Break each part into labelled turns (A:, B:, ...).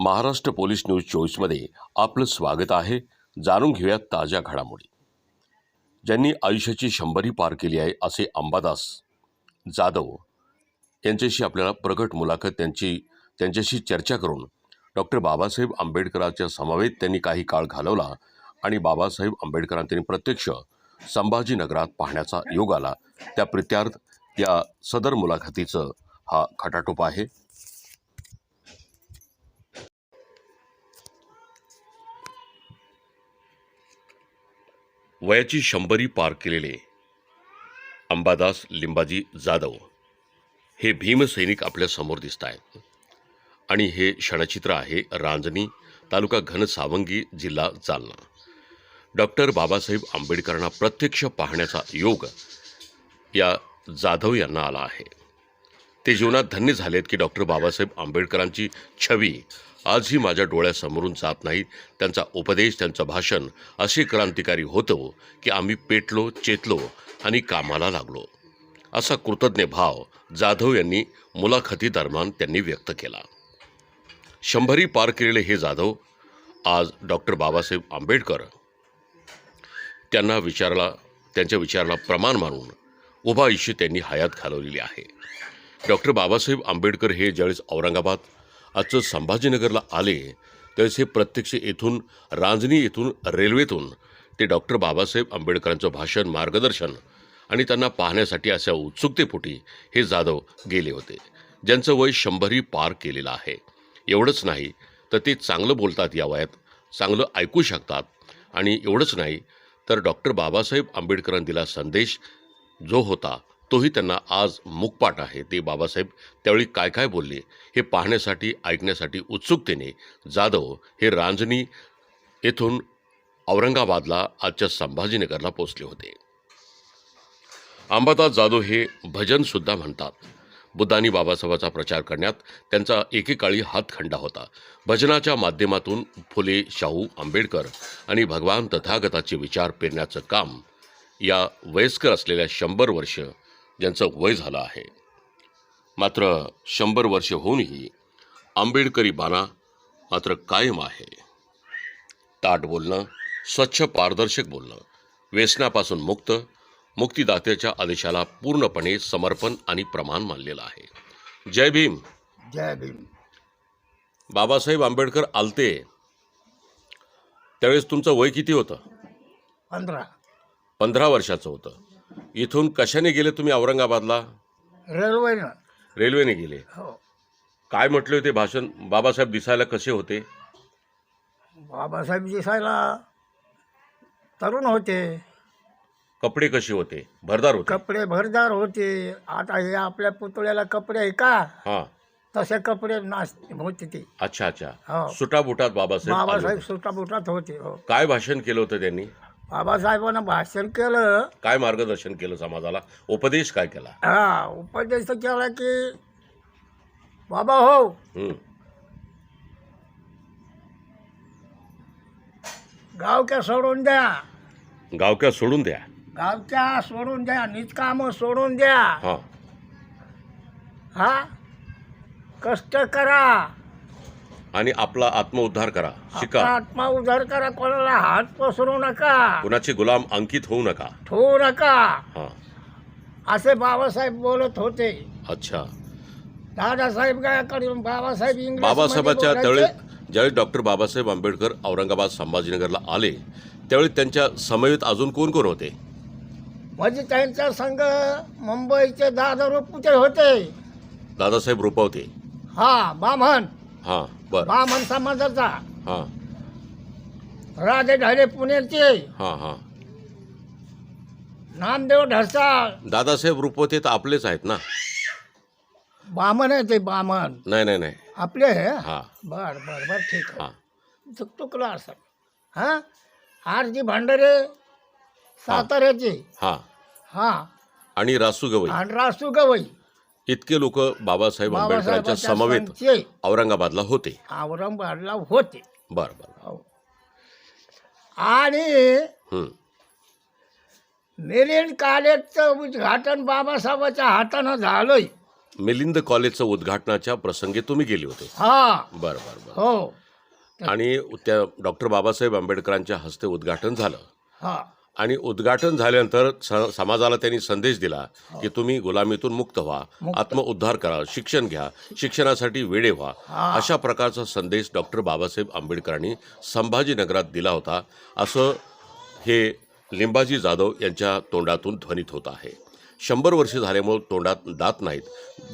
A: Maharashtra police news चोवीसमध्ये आपलं स्वागत आहे. जाणून घेऊयात ताज्या घडामोडी. ज्यांनी आयुष्याची शंभरी पार केली आहे असे अंबादास जाधव यांच्याशी आपल्याला प्रगट मुलाखत त्यांची त्यांच्याशी चर्चा करून डॉक्टर बाबासाहेब आंबेडकरांच्या समवेत त्यांनी काही काळ घालवला आणि बाबासाहेब आंबेडकरांनी प्रत्यक्ष संभाजीनगरात पाहण्याचा योग आला. त्या प्रित्यार्थ या सदर मुलाखतीचं हा खटाटोप आहे. वयाची शंभरी पार केलेले अंबादास लिंबाजी जाधव हे भीमसैनिक आपल्यासमोर दिसत आहेत. आणि हे क्षणचित्र आहे रांजणी तालुका घनसावंगी जिल्हा जालना. डॉक्टर बाबासाहेब आंबेडकरांना प्रत्यक्ष पाहण्याचा योग या जाधव यांना आला आहे. ते जीवनात धन्य झालेत की डॉक्टर बाबासाहेब आंबेडकरांची छवी आजही माझ्या डोळ्यासमोरून जात नाही. त्यांचा उपदेश त्यांचं भाषण असे क्रांतिकारी होतं की आम्ही पेटलो चेतलो आणि कामाला लागलो. असा कृतज्ञ भाव जाधव यांनी मुलाखतीदरम्यान त्यांनी व्यक्त केला. शंभरी पार केलेले हे जाधव आज डॉक्टर बाबासाहेब आंबेडकर त्यांना विचारला त्यांच्या विचाराला प्रमाण मानून उभा आयुष्य त्यांनी हयात घालवलेली आहे. डॉक्टर बाबासाहेब आंबेडकर हे ज्यावेळेस औरंगाबाद आजचं संभाजीनगरला आले त्यावेळेस हे प्रत्यक्ष येथून रांजणी येथून रेल्वेतून ते डॉक्टर बाबासाहेब आंबेडकरांचं भाषण मार्गदर्शन आणि त्यांना पाहण्यासाठी अशा उत्सुकतेपोटी हे जाधव गेले होते ज्यांचं वय शंभरी पार केलेलं आहे. एवढंच नाही तर ते चांगलं बोलतात या वयात चांगलं ऐकू शकतात आणि एवढंच नाही तर डॉक्टर बाबासाहेब आंबेडकरांनी दिला संदेश जो होता तोही त्यांना आज मुकपाट आहे. ते बाबासाहेब त्यावेळी काय काय बोलले हे पाहण्यासाठी ऐकण्यासाठी उत्सुकतेने जाधव हे रांजणी येथून औरंगाबादला आजच्या संभाजीनगरला पोचले होते. अंबादास जाधव हे भजनसुद्धा म्हणतात. बुद्धानी बाबासाहेबाचा प्रचार करण्यात त्यांचा एकेकाळी हातखंडा होता. भजनाच्या माध्यमातून फुले शाहू आंबेडकर आणि भगवान तथागताचे विचार पेरण्याचं काम या वयस्कर असलेल्या शंभर वर्ष ज्यांचं वय झालं आहे. मात्र शंभर वर्ष होऊनही आंबेडकरी बाणा मात्र कायम आहे. ताट बोलणं स्वच्छ पारदर्शक बोलणं व्यसनापासून मुक्त मुक्तिदात्याच्या आदेशाला पूर्णपणे समर्पण आणि प्रमाण मानलेलं आहे. जय भीम.
B: जय भीम.
A: बाबासाहेब आंबेडकर आलते. त्यावेळेस तुमचं वय किती होतं?
B: पंधरा.
A: पंधरा वर्षाचं होतं. इथून कशाने गेले तुम्ही औरंगाबादला?
B: रेल्वेनं.
A: रेल्वेने गेले.
B: हो.
A: काय म्हटले होते भाषण? बाबासाहेब दिसायला कसे होते?
B: बाबासाहेब दिसायला तरुण होते.
A: कपडे कसे होते? भरदार होते.
B: कपडे भरदार होते. आता हे आपल्या पुतळ्याला कपडे आहे का?
A: हां.
B: तसे कपडे नाच होते ते.
A: अच्छा अच्छा.
B: हो.
A: सुटाबुटात बाबासाहेब आले
B: बाबासाहेब
A: होते.
B: सुटाबुटात होते हो.
A: काय भाषण केलं होतं त्यांनी?
B: बाबासाहेबांना भाषण केलं.
A: काय मार्गदर्शन केलं समाजाला? उपदेश काय केला?
B: हा उपदेश केला की बाबा हो. गावच्या सोडून द्या.
A: गावक्या सोडून द्या?
B: गावच्या सोडून द्या निष्कामं सोडून द्या.
A: हां.
B: हा? कष्ट करा.
A: आणि आपला आत्मउद्धार करा. शिका.
B: आत्मा उधार करा. कोणाला हात पसरू नका.
A: कुणाचे गुलाम अंकित होऊ नका.
B: ठेवू नका.
A: हां.
B: असे बाबासाहेब बोलत होते.
A: अच्छा.
B: दादासाहेब गायकवाड बाबासाहेब इंग्लिश
A: बाबासाहेबाच्या त्यावेळेस ज्यावेळी डॉक्टर बाबासाहेब आंबेडकर औरंगाबाद संभाजीनगरला आले त्यावेळी त्यांच्या समवेत अजून कोण कोण होते?
B: म्हणजे त्यांच्या संघ मुंबईचे दादा रुपचे होते.
A: दादासाहेब रुपवते.
B: हा बामण
A: हां. बरं.
B: बामण समाजाचा
A: हां.
B: राजे ढाले पुण्याचे
A: हां हां.
B: नामदेव ढसाळ
A: दादासाहेब रुपवते तर आपलेच आहेत ना?
B: बामण आहे ते बामण.
A: नाही नाही नाही.
B: आपले आहे?
A: हां.
B: बर बर बर ठीक आहे.
A: हां.
B: चुकचुकलं असं. हां? आर जी भांडारे साताऱ्याचे.
A: हां.
B: हां.
A: आणि रासू गवई
B: आणि रासू गवई
A: इतके लोक बाबासाहेब आंबेडकरांच्या समवेत औरंगाबादला होते.
B: औरंगाबादला होते.
A: बरं बरं.
B: हो. आणि. मेरिन कॉलेजचं उद्घाटन बाबासाहेबाच्या हातानं झालंय.
A: मिलिंद कॉलेजचं उद्घाटनाच्या प्रसंगी तुम्ही गेले होते.
B: हा.
A: बरं बरं बरं.
B: हो.
A: आणि त्या डॉक्टर बाबासाहेब आंबेडकरांच्या हस्ते उद्घाटन झालं.
B: हा.
A: आणि उद्घाटन झाल्यानंतर स- समाजाला त्यांनी संदेश दिला की तुम्ही गुलामीतून मुक्त व्हा. आत्मउद्धार करा शिक्षण घ्या शिक्षणासाठी वेडे व्हा
B: हा.
A: अशा प्रकारचा संदेश डॉक्टर बाबासाहेब आंबेडकरांनी संभाजीनगरात दिला होता. असं हे लिंबाजी जाधव यांच्या तोंडातून ध्वनित होत आहे. शंभर वर्ष झाल्यामुळे तोंडात दात नाहीत.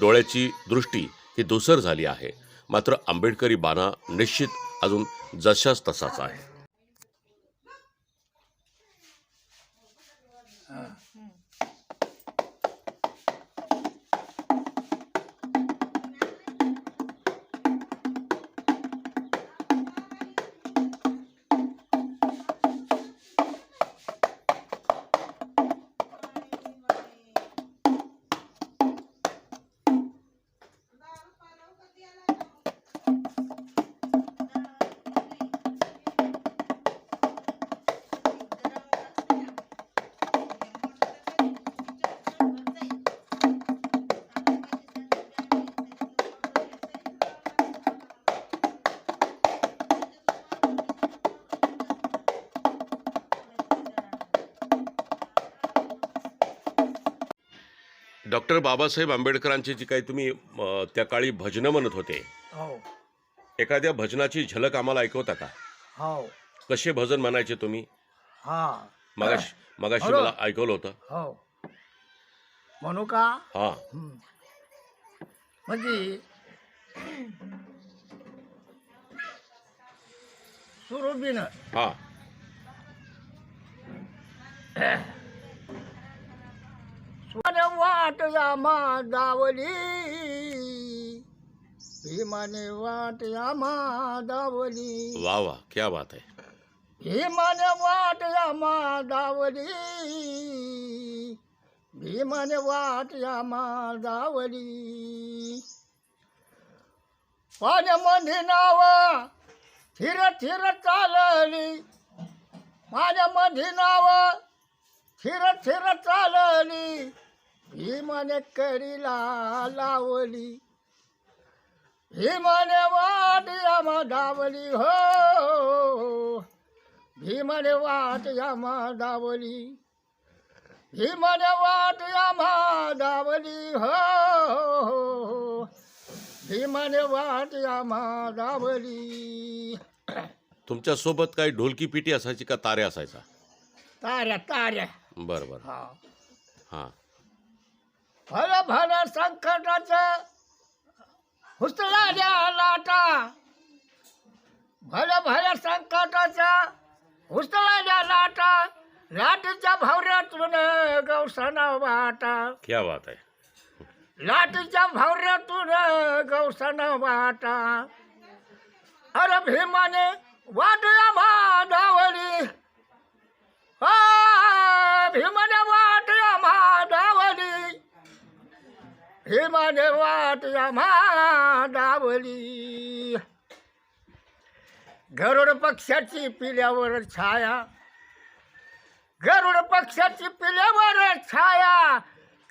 A: डोळ्याची दृष्टी ही धुसर झाली आहे. मात्र आंबेडकरी बाणा निश्चित अजून जशाच तसाच आहे. Uh. डॉक्टर बाबासाहेब आंबेडकरांची जी काही तुम्ही अ, त्या काळी भजनं म्हणत होते
B: हो.
A: एखाद्या भजनाची झलक आम्हाला ऐकवता का?
B: हो.
A: कसे भजन म्हणायचे तुम्ही?
B: हा.
A: मगाशी मगाशी
B: हॅलो.
A: मला ऐकवलं होतं.
B: हो. म्हणू का?
A: हा.
B: हं. म्हणजे सुरबीन
A: हा.
B: वाट यामा दावली. भीमाने वाट यामा दावली.
A: वा वा क्या बात आहे.
B: भीमाने वाट यामा दावली. भीमाने वाट यामा दावली. पाण्यामध्ये नाव थिर थिर चालली. माझ्यामध्ये नाव थिर थिर चालली. भीमाने कडीला लावली. भीमाने वाट यामा दावली हो. भीमाने वाट यामा दावली भीमाने वाट यामा दावली हो. भीमाने वाट यामा दावली
A: तुमच्यासोबत काही ढोलकी पिटी असायची का तारे असायचा?
B: ताऱ्या ताऱ्या
A: बरं बरं.
B: हा.
A: हा.
B: भल भल संकटाचं हुसला लाटा. भल भल संकटाचा हुसला लाटा. लाटीच्या भवऱ्यातून गवसना वाटा.
A: क्या बात आहे.
B: लाटीच्या भवऱ्यातून गवसना वाटा. अरे भीमाने वाटया माधावली आ, भीमाने वाटया माधावली गरुड पक्षाची पिल्यावर छाया. गरुड पक्षाची पिल्यावर छाया.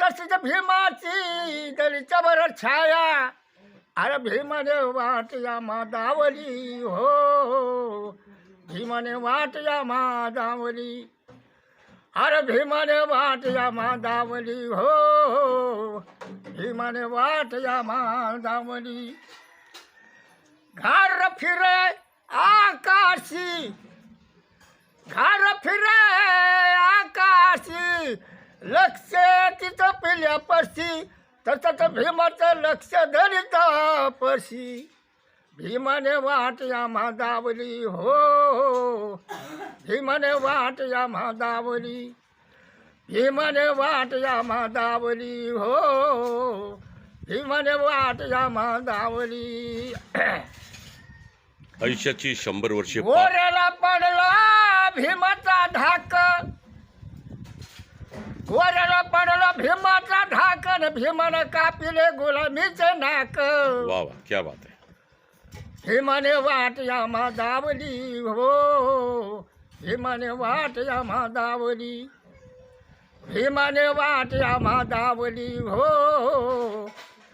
B: तशीच भीमाची दलितावर छाया. अरे भीमाने वाट या मादावली हो, हो भीमाने वाट या मादावली अरे भीमाने वाट या मादावली हो, हो, हो। भीमाने वाट या मादावली। घर फिरे आकाशी घर फिरे आकाशी। लक्ष तिथं पिल्या परशी तसंच भीमाचं लक्ष धरिता पशी भीमाने वाट या मादावली हो। भीमाने वाट या मादावली भीमाने वाट या मादावली हो। भीमाने वाट या मादावली
A: आयुष्याची शंभर वर्षे
B: गोऱ्याला पडला भीमाचा धाक. गोऱ्याला पडला भीमाचा ढाकन भीमानं कापिले गुलामीचे नाक.
A: वा वा क्या बात हे
B: माने वाट या दावली हो. भीमाने वाट या दावली भीमाने वाट या दावली हो.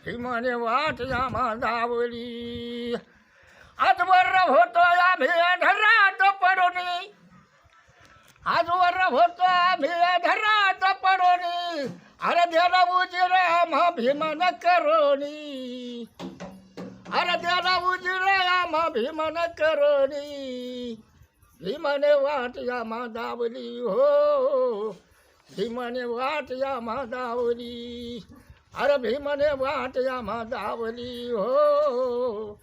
B: भीमाने वाट यामा दावली आजवर होतो आम्ही धरात पडोनी. आजवर होतो आम्ही धरात पडोनी. अरे देला उजीर आम्हा भीमान करोनी. अरे देला उजीर आम्हा भीमन करणी. भीमाने वाट या मा दावली हो. भीमाने वाट या मा दावली अरे भीमाने वाट या मा दावली हो.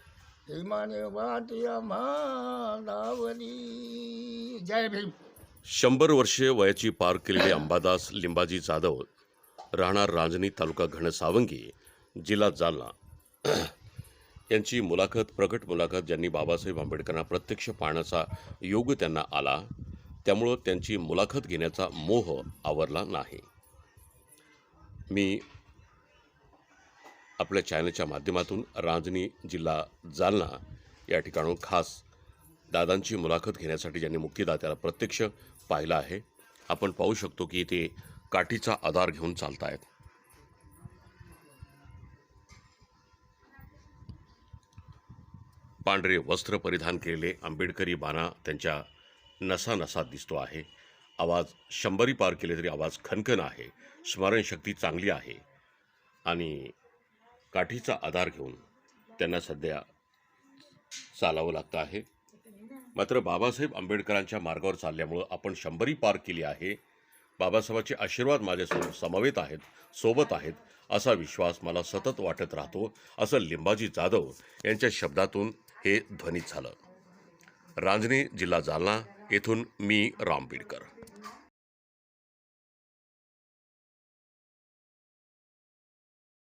B: भीमाने वाट या मा दावली जय भीम.
A: शंभर वर्षे वयाची पार केलेले अंबादास लिंबाजी जाधव राहणार रांजणी तालुका घनसावंगी जिल्हा जालना. यांची मुलाखत प्रकट मुलाखत ज्यांनी बाबासाहेब आंबेडकरांना प्रत्यक्ष पाहण्याचा योग त्यांना आला त्यामुळं त्यांची मुलाखत घेण्याचा मोह आवरला नाही. मी आपल्या चॅनलच्या माध्यमातून रांजणी जिल्हा जालना या ठिकाणून खास दादांची मुलाखत घेण्यासाठी ज्यांनी मुक्तिदात्याला प्रत्यक्ष पाहिलं आहे आपण पाहू शकतो की ते काठीचा आधार घेऊन चालत आहेत पांढरे वस्त्र परिधान केलेले आंबेडकरी बाणा त्यांच्या नसानसात दिसतो आहे. आवाज शंभरी पार केले तरी आवाज खनखन आहे. स्मरणशक्ती चांगली आहे. आणि काठीचा आधार घेऊन त्यांना सध्या चालावं लागतं आहे. मात्र बाबासाहेब आंबेडकरांच्या मार्गावर चालल्यामुळं आपण शंभरी पार केली आहे. बाबासाहेबांचे आशीर्वाद माझ्यासोबत समवेत आहेत सोबत आहेत असा विश्वास मला सतत वाटत राहतो असं लिंबाजी जाधव यांच्या शब्दातून हे ध्वनित झालं. रांजणी जिल्हा जालना येथून मी राम बीडकर